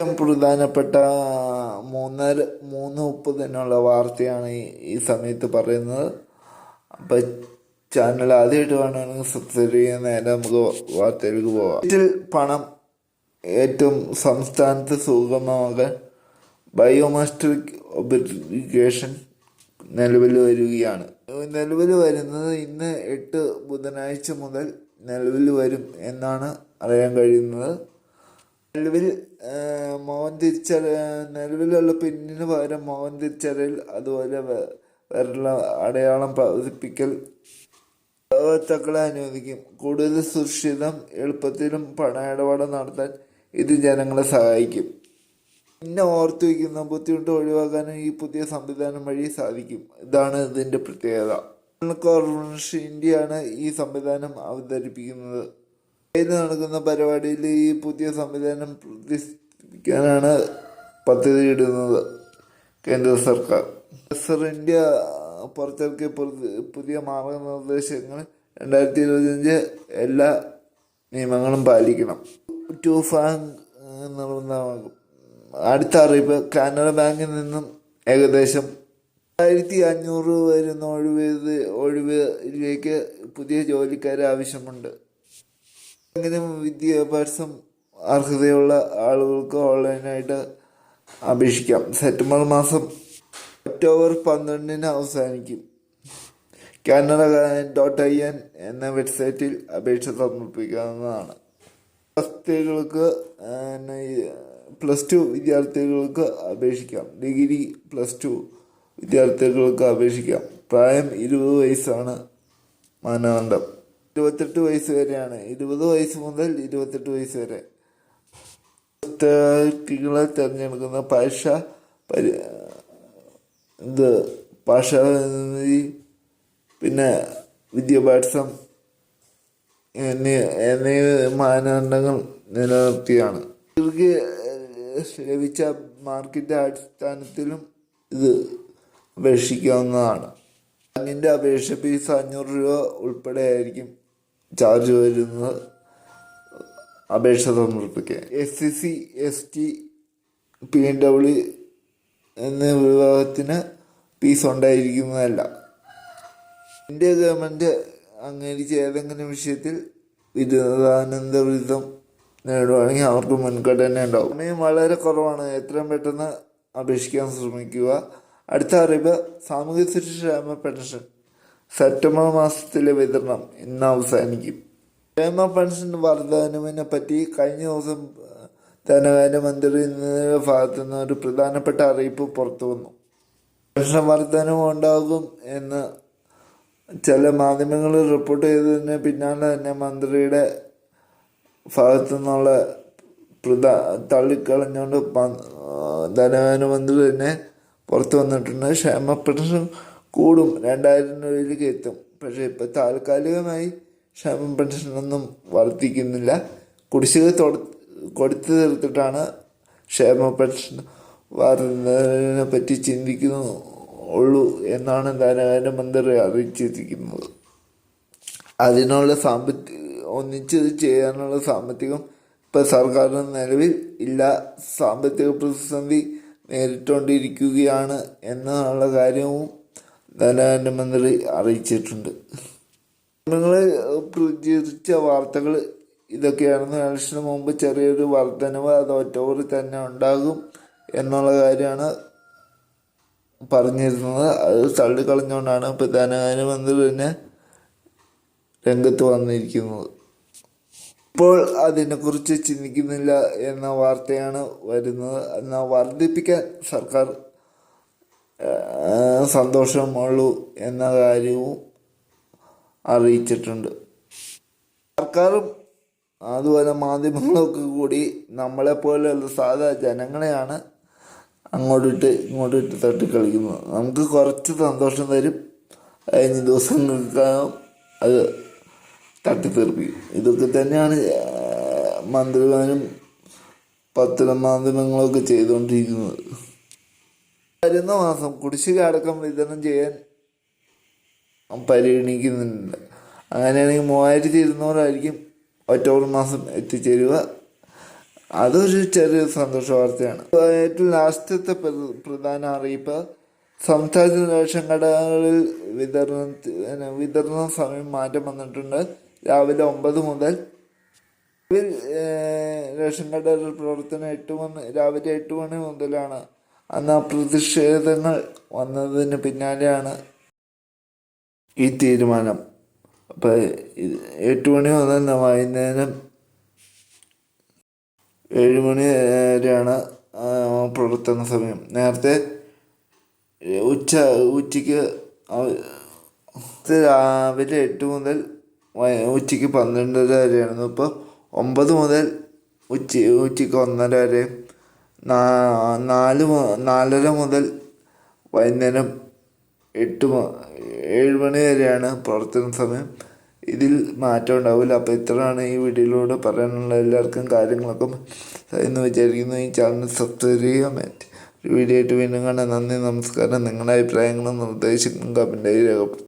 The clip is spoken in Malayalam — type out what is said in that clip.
പ്രധാനപ്പെട്ട മൂന്നര മൂന്ന് മുപ്പതിനുള്ള വാർത്തയാണ് ഈ ഈ സമയത്ത് പറയുന്നത്. അപ്പം ചാനൽ ആദ്യമായിട്ട് വേണമെങ്കിൽ സബ്സ്ക്രൈബ് ചെയ്യുന്ന നേരെ നമുക്ക് വാർത്തയിലേക്ക് പോവാം. ഇതിൽ പണം ഏറ്റവും സംസ്ഥാനത്ത് സുഗമമാകാൻ ബയോമാസ്റ്റിക് ഒബ്ലിഗേഷൻ നിലവിൽ വരികയാണ്. നിലവിൽ വരുന്നത് ഇന്ന് എട്ട് ബുധനാഴ്ച മുതൽ നിലവിൽ വരും എന്നാണ് അറിയാൻ കഴിയുന്നത്. നിലവിൽ മോഹൻ തിരിച്ചറി നിലവിലുള്ള പിന്നിന് പകരം മോഹൻ തിരിച്ചറിയൽ അതുപോലെ വെ- വിരൽ അടയാളം പ്രവർത്തിപ്പിക്കൽ ഉപഭോക്താക്കളെ അനുവദിക്കും. കൂടുതൽ സുരക്ഷിതം എളുപ്പത്തിലും പണ ഇടപാട് നടത്താൻ ഇത് ജനങ്ങളെ സഹായിക്കും. പിന്നെ ഓർത്തു വയ്ക്കുന്ന ബുദ്ധിമുട്ട് ഒഴിവാക്കാനും ഈ പുതിയ സംവിധാനം വഴി സാധിക്കും. ഇതാണ് ഇതിന്റെ പ്രത്യേകത. കോർപ്പറേഷൻ ഇന്ത്യയാണ് ഈ സംവിധാനം അവതരിപ്പിക്കുന്നത്. ഇന്ന് നടക്കുന്ന പരിപാടിയിൽ ഈ പുതിയ സംവിധാനം പദ്ധതി ഇടുന്നത് കേന്ദ്ര സർക്കാർ. സർ ഇന്ത്യ പുറത്തിറക്കിയ പുതിയ മാർഗനിർദ്ദേശങ്ങൾ രണ്ടായിരത്തി ഇരുപത്തിയഞ്ച് എല്ലാ നിയമങ്ങളും പാലിക്കണം. ടു ഫാങ് നിർബന്ധമാകും. അടുത്ത അറിയിപ്പ് കാനറ ബാങ്കിൽ നിന്നും ഏകദേശം ആയിരത്തി അഞ്ഞൂറ് വരുന്ന ഒഴിവ് ഒഴിവിലേക്ക് പുതിയ ജോലിക്കാരെ ആവശ്യമുണ്ട്. എങ്കിലും വിദ്യാഭ്യാസം അർഹതയുള്ള ആളുകൾക്ക് ഓൺലൈനായിട്ട് അപേക്ഷിക്കാം. സെപ്റ്റംബർ മാസം ഒക്ടോബർ പന്ത്രണ്ടിന് അവസാനിക്കും. കാനഡ ഡോട്ട് ഐ എൻ എന്ന വെബ്സൈറ്റിൽ അപേക്ഷ സമർപ്പിക്കാവുന്നതാണ്. വിദ്യാർത്ഥികൾക്ക് പ്ലസ് ടു വിദ്യാർത്ഥികൾക്ക് അപേക്ഷിക്കാം. ഡിഗ്രി പ്ലസ് ടു വിദ്യാർത്ഥികൾക്ക് അപേക്ഷിക്കാം. പ്രായം ഇരുപത് വയസ്സാണ് മാനദണ്ഡം. ഇരുപത്തെട്ട് വയസ്സ് വരെയാണ്. ഇരുപത് വയസ്സ് മുതൽ ഇരുപത്തെട്ട് വയസ്സ് വരെ. വിദ്യാർത്ഥികളെ തിരഞ്ഞെടുക്കുന്ന ഭാഷ പരി ഇത് ഭാഷ പിന്നെ വിദ്യാഭ്യാസം എന്നീ എന്നീ മാനദണ്ഡങ്ങൾ നിലനിർത്തിയാണ്. ഇവർക്ക് ലഭിച്ച മാർക്കിന്റെ അടിസ്ഥാനത്തിലും ഇത് അപേക്ഷിക്കാവുന്നതാണ്. അതിന്റെ അപേക്ഷ ഫീസ് അഞ്ഞൂറ് രൂപ ഉൾപ്പെടെ ആയിരിക്കും. ചാർജ് വരുന്നത് അപേക്ഷ സമർപ്പിക്കുക. S C C S T P N W എന്ന വിഭാഗത്തിന് ഫീസ് ഉണ്ടായിരിക്കുന്നതല്ല. ഇന്ത്യ ഗവൺമെന്റ് അംഗീകരിച്ച ഏതെങ്കിലും വിഷയത്തിൽ വിരുദാനന്ദ ബിരുദം നേടുവാണെങ്കിൽ അവർക്ക് മുൻഗണന ഉണ്ടാവും. സമയം വളരെ കുറവാണ്. എത്രയും പെട്ടെന്ന് അപേക്ഷിക്കാൻ ശ്രമിക്കുക. അടുത്ത അറിവ് സാമൂഹ്യ സുരക്ഷാ പെൻഷൻ. സെപ്റ്റംബർ മാസത്തിലെ വിതരണം ഇന്ന് അവസാനിക്കും. ക്ഷേമ പെൻഷൻ വർധനവിനെ പറ്റി കഴിഞ്ഞ ദിവസം ധനകാര്യമന്ത്രി ഭാഗത്തു നിന്ന് ഒരു പ്രധാനപ്പെട്ട അറിയിപ്പ് പുറത്തു വന്നു. പെൻഷൻ വർധനവ് ഉണ്ടാകും എന്ന് ചില മാധ്യമങ്ങൾ റിപ്പോർട്ട് ചെയ്തതിന് പിന്നാലെ തന്നെ മന്ത്രിയുടെ ഭാഗത്തു നിന്നുള്ള പ്രധാ തള്ളിക്കളഞ്ഞുകൊണ്ട് ധനകാര്യമന്ത്രി തന്നെ പുറത്തു വന്നിട്ടുണ്ട്. ക്ഷേമ പെൻഷൻ കൂടും. രണ്ടായിരം രൂപയിലേക്ക് എത്തും. പക്ഷേ ഇപ്പം താൽക്കാലികമായി ക്ഷേമ പെൻഷനൊന്നും വർദ്ധിക്കുന്നില്ല. കുടിശ്ശിക കൊടുത്തു തീർത്തിട്ടാണ് ക്ഷേമ പെൻഷൻ വർദ്ധനവിനെ പറ്റി ചിന്തിക്കുന്നു ഉള്ളൂ എന്നാണ് ധനകാര്യമന്ത്രി അറിയിച്ചിരിക്കുന്നത്. അതിനുള്ള സാമ്പത്തിക ഒന്നിച്ച് ചെയ്യാനുള്ള സാമ്പത്തികം ഇപ്പം സർക്കാരിന് നിലവിൽ ഇല്ല. സാമ്പത്തിക പ്രതിസന്ധി നേരിട്ടുകൊണ്ടിരിക്കുകയാണ് എന്നുള്ള കാര്യവും ധനകാര്യമന്ത്രി അറിയിച്ചിട്ടുണ്ട്. നിങ്ങൾ പ്രചരിച്ച വാർത്തകൾ ഇതൊക്കെയാണെന്ന് ഇലക്ഷന് മുമ്പ് ചെറിയൊരു വർധനവ് അത് ഒറ്റവറി തന്നെ ഉണ്ടാകും എന്നുള്ള കാര്യമാണ് പറഞ്ഞിരുന്നത്. അത് തള്ളിക്കളഞ്ഞുകൊണ്ടാണ് ഇപ്പോൾ ധനകാര്യമന്ത്രി തന്നെ രംഗത്ത് വന്നിരിക്കുന്നത്. ഇപ്പോൾ അതിനെക്കുറിച്ച് ചിന്തിക്കുന്നില്ല എന്ന വാർത്തയാണ് വരുന്നത്. എന്നാൽ വർദ്ധിപ്പിക്കാൻ സർക്കാർ സന്തോഷമുള്ളൂ എന്ന കാര്യവും അറിയിച്ചിട്ടുണ്ട്. സർക്കാരും അതുപോലെ മാധ്യമങ്ങളൊക്കെ കൂടി നമ്മളെപ്പോലെയുള്ള സാധാ ജനങ്ങളെയാണ് അങ്ങോട്ടിട്ട് ഇങ്ങോട്ടിട്ട് തട്ടിക്കളിക്കുന്നത്. നമുക്ക് കുറച്ച് സന്തോഷം തരും. കഴിഞ്ഞ ദിവസങ്ങൾക്കകം അത് തട്ടിത്തെറിപ്പിക്കും ഇതൊക്കെ തന്നെയാണ് മന്ത്രിമാരും മന്ത്രിമാരും പത്രമാധ്യമങ്ങളൊക്കെ ചെയ്തുകൊണ്ടിരിക്കുന്നത്. വരുന്ന മാസം കുടിശ്ശിക അടക്കം വിതരണം ചെയ്യാൻ പരിഗണിക്കുന്നുണ്ട്. അങ്ങനെയാണെങ്കിൽ മൂവായിരത്തി ഇരുന്നൂറായിരിക്കും ഒക്ടോബർ മാസം എത്തിച്ചേരുക. അതൊരു ചെറിയ സന്തോഷ വാർത്തയാണ്. ഏറ്റവും ലാസ്റ്റത്തെ പ്ര- പ്രധാന അറിയിപ്പ് സംസ്ഥാന റേഷൻ കടകളിൽ വിതരണ വിതരണ സമയം മാറ്റം വന്നിട്ടുണ്ട്. രാവിലെ ഒമ്പത് മുതൽ റേഷൻ കടകളുടെ പ്രവർത്തനം എട്ട് മണി രാവിലെ എട്ട് മണി മുതലാണ് അന്ന് ആ പ്രതിഷേധങ്ങൾ വന്നതിന് പിന്നാലെയാണ് ഈ തീരുമാനം. അപ്പം എട്ട് മണി വന്നാൽ വൈകുന്നേരം ഏഴ് മണി വരെയാണ് പ്രവർത്തന സമയം. നേരത്തെ ഉച്ച ഉച്ചയ്ക്ക് രാവിലെ എട്ട് മുതൽ ഉച്ചയ്ക്ക് പന്ത്രണ്ടര വരെയായിരുന്നു. ഇപ്പോൾ ഒമ്പത് മുതൽ ഉച്ച ഉച്ചയ്ക്ക് ഒന്നര വരെ നാ- നാല് നാലര മുതൽ വൈകുന്നേരം എട്ട് ഏഴ് മണി വരെയാണ് പ്രവർത്തന സമയം. ഇതിൽ മാറ്റം ഉണ്ടാവില്ല. അപ്പോൾ ഇത്രയാണ് ഈ വീഡിയോയിലൂടെ പറയാനുള്ള എല്ലാവർക്കും കാര്യങ്ങളൊക്കെ എന്ന് വിചാരിക്കുന്നു. ഈ ചാനൽ സബ്സ്ക്രൈബ് ചെയ്യാൻ പറ്റി വീഡിയോ ആയിട്ട് വീണ്ടും കാണാൻ നന്ദി നമസ്കാരം. നിങ്ങളുടെ അഭിപ്രായങ്ങളും നിർദ്ദേശങ്ങളും കമന്റായി രേഖപ്പെടുത്തും